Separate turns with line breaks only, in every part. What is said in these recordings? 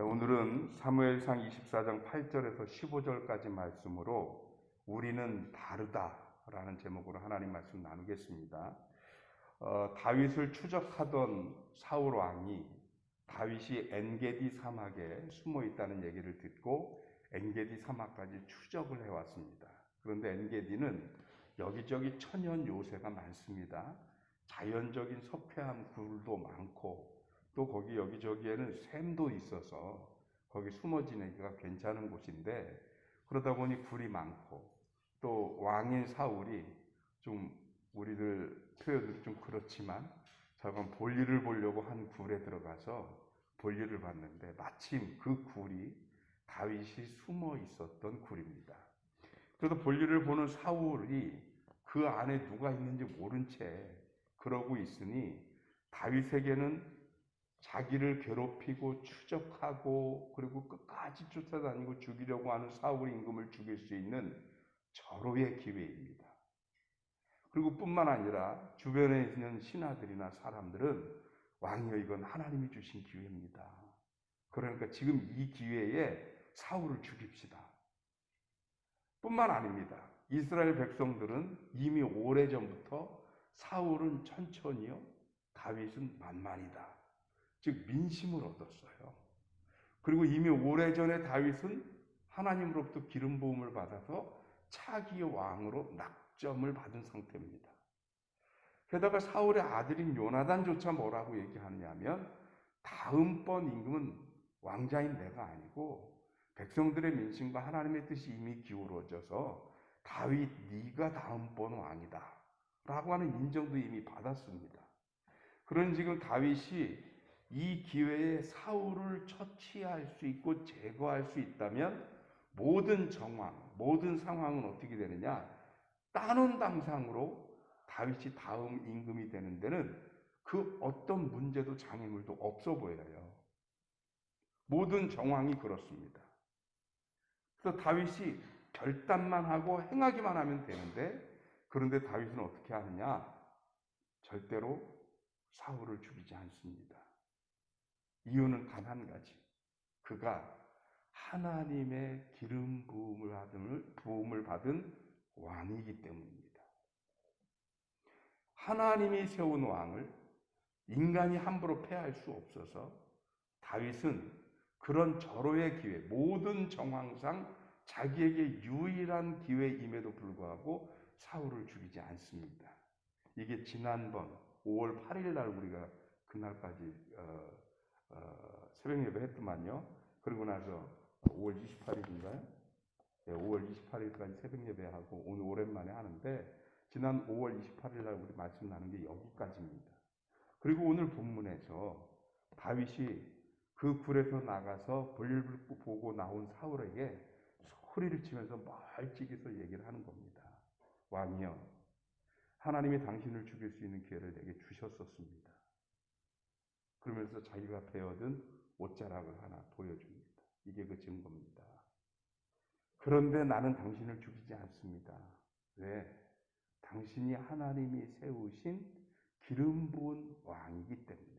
자, 오늘은 사무엘상 24장 8절에서 15절까지 말씀으로 우리는 다르다라는 제목으로 하나님 말씀 나누겠습니다. 어, 다윗을 추적하던 사울 왕이 다윗이 엔게디 사막에 숨어 있다는 얘기를 듣고 엔게디 사막까지 추적을 해왔습니다. 그런데 엔게디는 여기저기 천연 요새가 많습니다. 자연적인 석회암 굴도 많고 또 거기 여기저기에는 샘도 있어서 거기 숨어 지내기가 괜찮은 곳인데 그러다 보니 굴이 많고 또 왕인 사울이 좀 우리들 표현들이 좀 그렇지만 저건 볼일을 보려고 한 굴에 들어가서 볼일을 봤는데 마침 그 굴이 다윗이 숨어 있었던 굴입니다. 그래서 볼일을 보는 사울이 그 안에 누가 있는지 모른 채 그러고 있으니 다윗에게는 자기를 괴롭히고 추적하고 그리고 끝까지 쫓아다니고 죽이려고 하는 사울의 임금을 죽일 수 있는 절호의 기회입니다. 그리고 뿐만 아니라 주변에 있는 신하들이나 사람들은 왕이여 이건 하나님이 주신 기회입니다. 그러니까 지금 이 기회에 사울을 죽입시다. 뿐만 아닙니다. 이스라엘 백성들은 이미 오래전부터 사울은 천천히요, 다윗은 만만이다. 즉 민심을 얻었어요. 그리고 이미 오래전에 다윗은 하나님으로부터 기름 부음을 받아서 차기 왕으로 낙점을 받은 상태입니다. 게다가 사울의 아들인 요나단조차 뭐라고 얘기하냐면 다음번 임금은 왕자인 내가 아니고 백성들의 민심과 하나님의 뜻이 이미 기울어져서 다윗 네가 다음번 왕이다 라고 하는 인정도 이미 받았습니다. 그런 지금 다윗이 이 기회에 사울을 처치할 수 있고 제거할 수 있다면 모든 정황, 모든 상황은 어떻게 되느냐? 따놓은 당상으로 다윗이 다음 임금이 되는 데는 그 어떤 문제도 장애물도 없어 보여요. 모든 정황이 그렇습니다. 그래서 다윗이 결단만 하고 행하기만 하면 되는데 그런데 다윗은 어떻게 하느냐? 절대로 사울을 죽이지 않습니다. 이유는 단 한 가지. 그가 하나님의 기름 부음을 받은, 부음을 받은 왕이기 때문입니다. 하나님이 세운 왕을 인간이 함부로 패할 수 없어서 다윗은 그런 절호의 기회, 모든 정황상 자기에게 유일한 기회임에도 불구하고 사울을 죽이지 않습니다. 이게 지난번 5월 8일 날 우리가 그날까지 어, 어, 새벽 예배 했더만요. 그리고 나서 5월 28일인가요? 네, 5월 28일까지 새벽 예배하고 오늘 오랜만에 하는데 지난 5월 28일 날 우리 말씀 나눈 게 여기까지입니다. 그리고 오늘 본문에서 다윗이 그 굴에서 나가서 볼일을 보고 나온 사울에게 소리를 치면서 멀찍이서 얘기를 하는 겁니다. 왕이여, 하나님이 당신을 죽일 수 있는 기회를 내게 주셨었습니다. 그러면서 자기가 배워든 옷자락을 하나 보여줍니다. 이게 그 증거입니다. 그런데 나는 당신을 죽이지 않습니다. 왜? 당신이 하나님이 세우신 기름 부은 왕이기 때문에.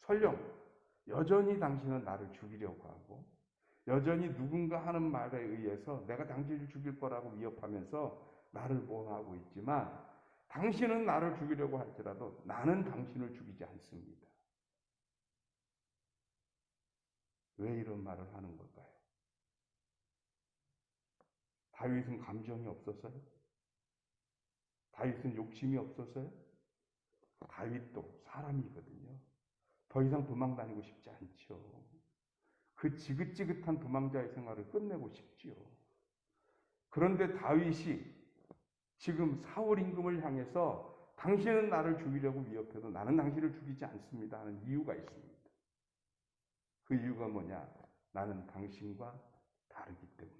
설령 여전히 당신은 나를 죽이려고 하고 여전히 누군가 하는 말에 의해서 내가 당신을 죽일 거라고 위협하면서 나를 모함하고 있지만 당신은 나를 죽이려고 할지라도 나는 당신을 죽이지 않습니다. 왜 이런 말을 하는 걸까요? 다윗은 감정이 없었어요? 다윗은 욕심이 없었어요? 다윗도 사람이거든요. 더 이상 도망 다니고 싶지 않죠. 그 지긋지긋한 도망자의 생활을 끝내고 싶지요. 그런데 다윗이 지금 사울 임금을 향해서 당신은 나를 죽이려고 위협해도 나는 당신을 죽이지 않습니다 하는 이유가 있습니다. 그 이유가 뭐냐? 나는 당신과 다르기 때문에.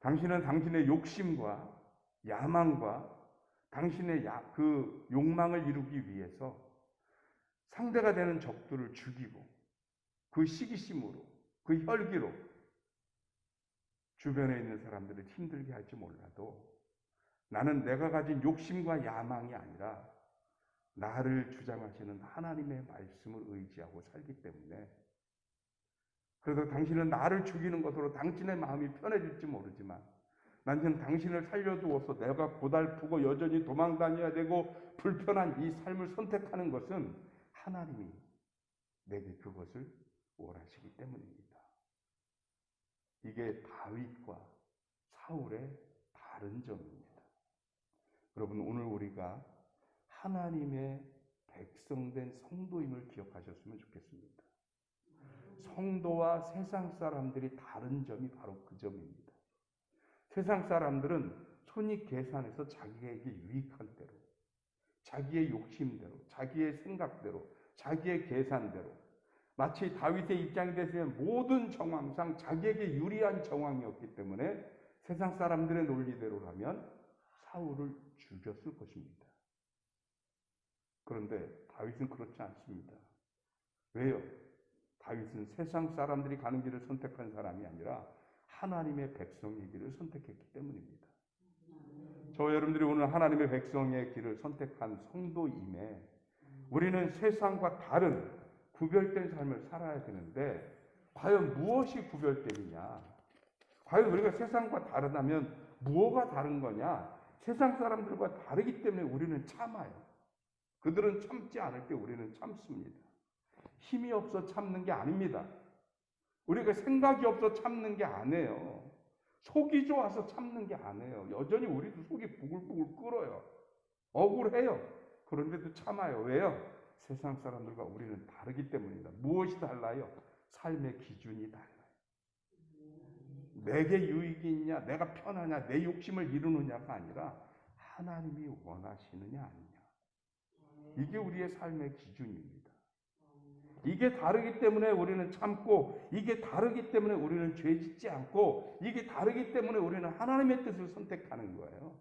당신은 당신의 욕심과 야망과 당신의 야, 그 욕망을 이루기 위해서 상대가 되는 적들을 죽이고 그 시기심으로 그 혈기로 주변에 있는 사람들을 힘들게 할지 몰라도 나는 내가 가진 욕심과 야망이 아니라 나를 주장하시는 하나님의 말씀을 의지하고 살기 때문에 그래서 당신은 나를 죽이는 것으로 당신의 마음이 편해질지 모르지만 나는 당신을 살려두어서 내가 고달프고 여전히 도망 다녀야 되고 불편한 이 삶을 선택하는 것은 하나님이 내게 그것을 원하시기 때문입니다. 이게 다윗과 사울의 다른 점입니다. 여러분 오늘 우리가 하나님의 백성된 성도임을 기억하셨으면 좋겠습니다. 성도와 세상 사람들이 다른 점이 바로 그 점입니다. 세상 사람들은 손익 계산해서 자기에게 유익한 대로, 자기의 욕심대로, 자기의 생각대로, 자기의 계산대로, 마치 다윗의 입장이 됐으면 모든 정황상 자기에게 유리한 정황이었기 때문에 세상 사람들의 논리대로라면 사울을 죽였을 것입니다. 그런데 다윗은 그렇지 않습니다. 왜요? 다윗은 세상 사람들이 가는 길을 선택한 사람이 아니라 하나님의 백성의 길을 선택했기 때문입니다. 저 여러분들이 오늘 하나님의 백성의 길을 선택한 성도임에 우리는 세상과 다른 구별된 삶을 살아야 되는데 과연 무엇이 구별됨이냐? 과연 우리가 세상과 다르다면 무엇가 다른 거냐? 세상 사람들과 다르기 때문에 우리는 참아요. 그들은 참지 않을 때 우리는 참습니다. 힘이 없어 참는 게 아닙니다. 우리가 생각이 없어 참는 게 아니에요. 속이 좋아서 참는 게 아니에요. 여전히 우리도 속이 부글부글 끓어요. 억울해요. 그런데도 참아요. 왜요? 세상 사람들과 우리는 다르기 때문입니다. 무엇이 달라요? 삶의 기준이 달라요. 내게 유익이 있냐, 내가 편하냐, 내 욕심을 이루느냐가 아니라 하나님이 원하시느냐 아니냐. 이게 우리의 삶의 기준입니다. 이게 다르기 때문에 우리는 참고, 이게 다르기 때문에 우리는 죄 짓지 않고, 이게 다르기 때문에 우리는 하나님의 뜻을 선택하는 거예요.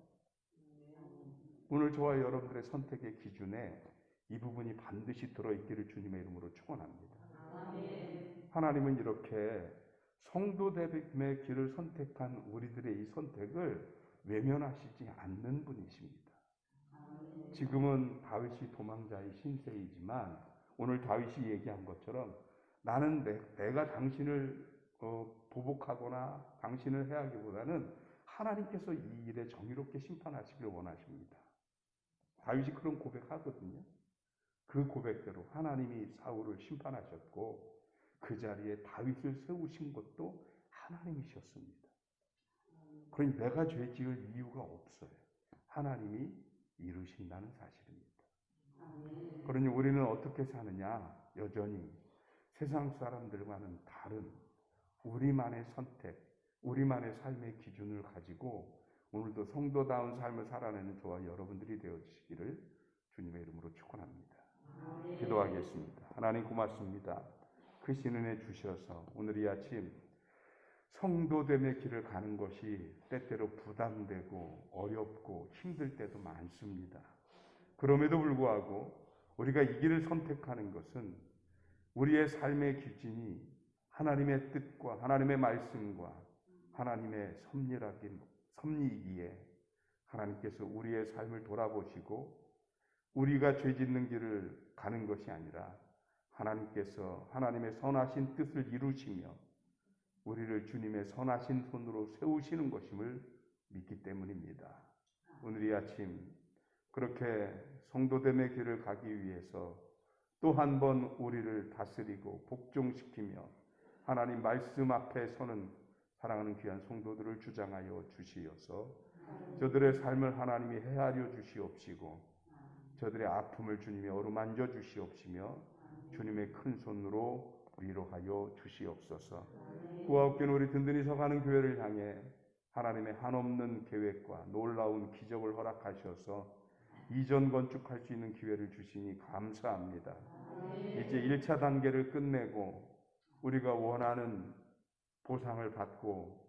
오늘 저와 여러분들의 선택의 기준에 이 부분이 반드시 들어있기를 주님의 이름으로 축원합니다. 하나님은 이렇게 성도됨의 길을 선택한 우리들의 이 선택을 외면하시지 않는 분이십니다. 지금은 다윗이 도망자의 신세이지만 오늘 다윗이 얘기한 것처럼 나는 내, 가 당신을 어, 보복하거나 당신을 해하기보다는 하나님께서 이 일에 정의롭게 심판하시기를 원하십니다. 다윗이 그런 고백하거든요. 그 고백대로 하나님이 사울을 심판하셨고 그 자리에 다윗을 세우신 것도 하나님이셨습니다. 그러니 내가 죄 지을 이유가 없어요. 하나님이 이루신다는 사실입니다. 그러니 우리는 어떻게 사느냐? 여전히 세상 사람들과는 다른 우리만의 선택, 우리만의 삶의 기준을 가지고 오늘도 성도다운 삶을 살아내는 저와 여러분들이 되어 주시기를 주님의 이름으로 축원합니다. 기도하겠습니다. 하나님 고맙습니다. 크신 은혜 주셔서 오늘 이 아침 성도됨의 길을 가는 것이 때때로 부담되고 어렵고 힘들 때도 많습니다. 그럼에도 불구하고 우리가 이 길을 선택하는 것은 우리의 삶의 기준이 하나님의 뜻과 하나님의 말씀과 하나님의 섭리라긴 섭리이기에 하나님께서 우리의 삶을 돌아보시고 우리가 죄 짓는 길을 가는 것이 아니라 하나님께서 하나님의 선하신 뜻을 이루시며 우리를 주님의 선하신 손으로 세우시는 것임을 믿기 때문입니다. 오늘 이 아침 그렇게 성도됨의 길을 가기 위해서 또 한 번 우리를 다스리고 복종시키며 하나님 말씀 앞에 서는 사랑하는 귀한 성도들을 주장하여 주시어서 저들의 삶을 하나님이 헤아려 주시옵시고 저들의 아픔을 주님이 어루만져 주시옵시며 주님의 큰 손으로 위로하여 주시옵소서. 구와 없기는 우리 든든히 서가는 교회를 향해 하나님의 한없는 계획과 놀라운 기적을 허락하셔서 이전 건축할 수 있는 기회를 주시니 감사합니다. 이제 1차 단계를 끝내고 우리가 원하는 보상을 받고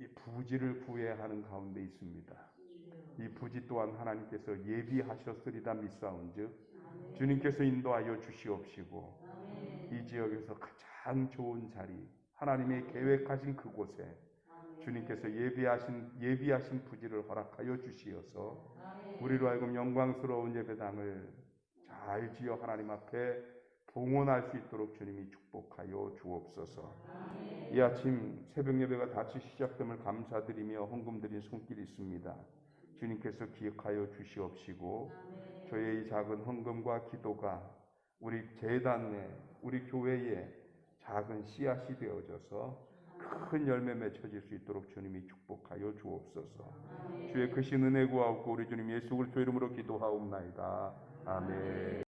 이 부지를 구해야 하는 가운데 있습니다. 이 부지 또한 하나님께서 예비하셨으리다 믿사온즉 주님께서 인도하여 주시옵시고 이 지역에서 가장 좋은 자리 하나님의 계획하신 그곳에 주님께서 예비하신 예비하신 부지를 허락하여 주시어서 우리로 하여금 영광스러운 예배당을 잘 지어 하나님 앞에 봉헌할 수 있도록 주님이 축복하여 주옵소서. 이 아침 새벽 예배가 다시 시작됨을 감사드리며 헌금 드린 손길이 있습니다. 주님께서 기억하여 주시옵시고 저의 이 작은 헌금과 기도가 우리 재단에 우리 교회에 작은 씨앗이 되어져서 큰 열매 맺혀질 수 있도록 주님이 축복하여 주옵소서. 주의 크신 은혜 구하옵고 우리 주님 예수 그리스도 이름으로 기도하옵나이다. 아멘.